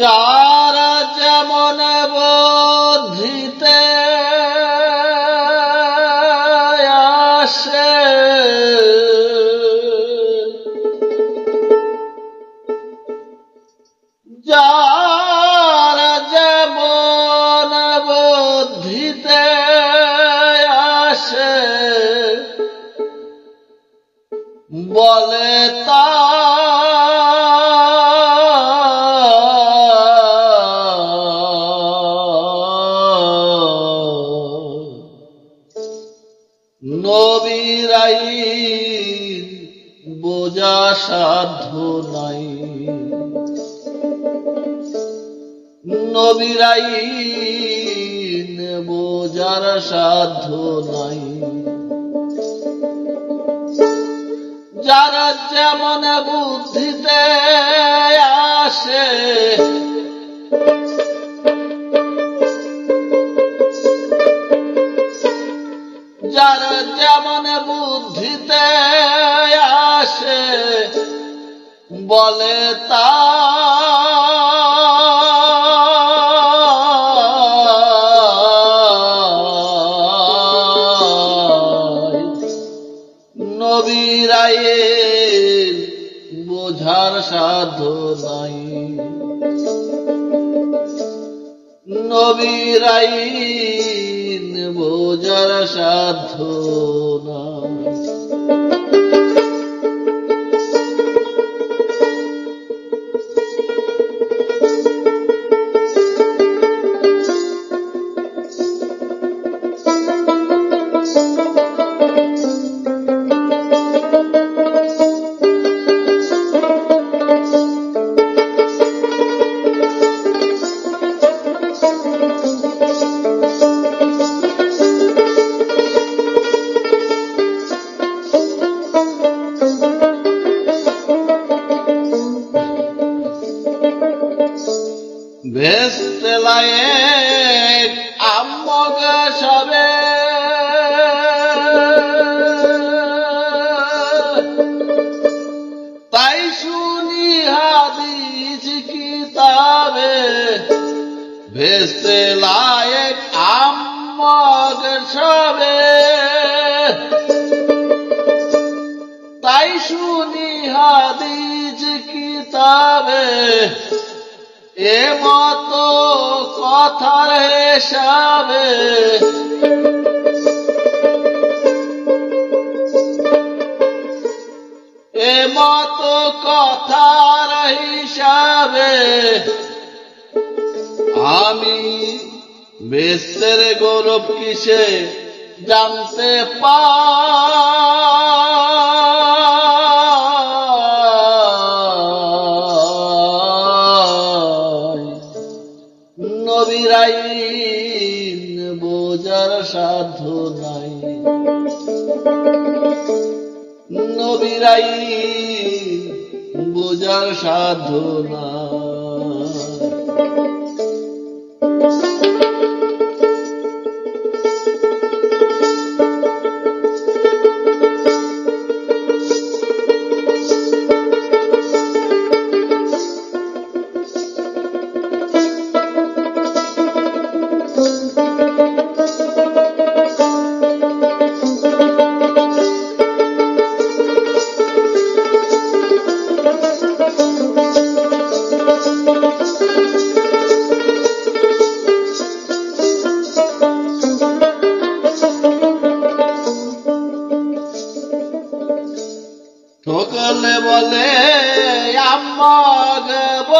যারা যেমন বুদ্ধিতে আসে। যারা সাধ্য নাই। নবীরাই যার সাধ্য নাই। যারা যেমন বুদ্ধিতে আসে বলে তা। নবীরায়ে বোঝার সাধ্য নাই। নবীরাই বোঝার সাধ্য নাই। লায়ক আম্মগ সবে। তাই শুনি হাদিস কিতাবে, এ মতো কথার হিসাবে। এ মতো কথার হিসাবে আমি বেশের গৌরব কিসে জানতে নবীরাই বোঝার সাধ্য নাই। নবীরাই বোঝার সাধ্য নাই। Thank you.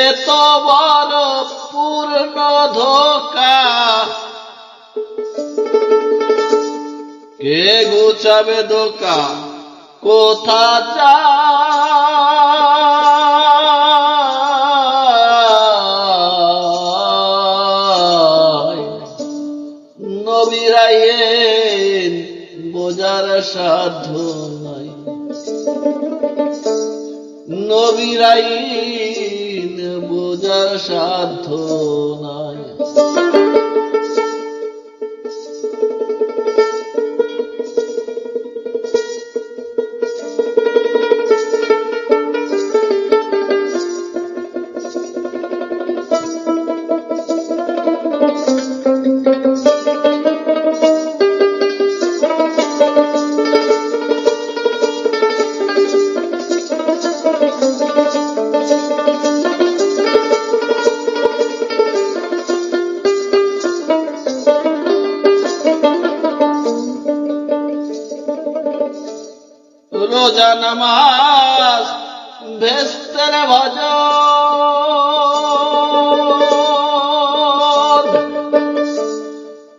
এত বড় পূর্ণ ধোকা। কে গুছাবে ধোকা? কোথা যা নবীরাইয়ের সাধ্য নাই। নবীরাই বোঝার সাধ্য নাই। রোজা নামাজ, ভেস্তের ভজ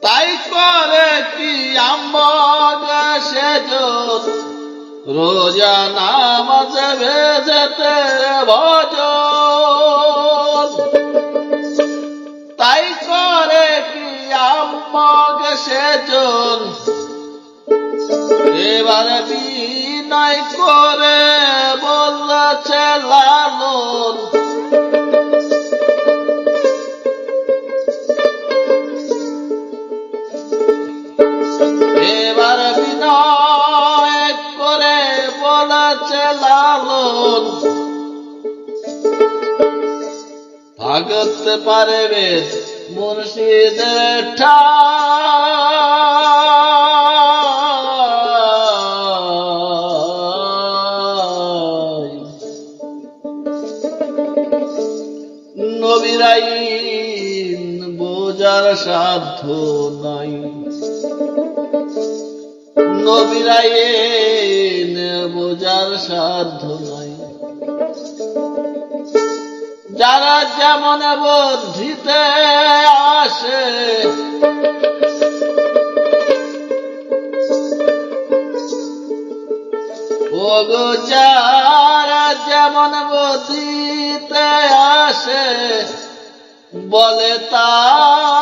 তাই করে কি আমার সেজ রোজা নামাজ ভেজতে ভজ তাই করে কি আমাকে সেজন এবারে বিনয় করে বলছে লালন। এবার বিনয় করে বলেছে লালন। ভাগতে পারবে মুর্শিদের ঠাই। সাধ্য নাই। নবীরাইন বোঝার সাধ্য নাই। যারা যেমন বুদ্ধিতে আসে যারা যেমন বুদ্ধিতে আসে বলে তাই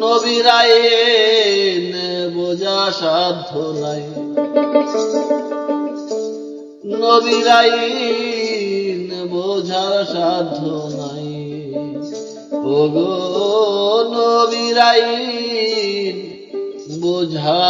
নবীরাইন বোঝা সাধ্য নাই। নবীরাইন বোঝার সাধ্য নাই। ওগো নবীরাইন বোঝা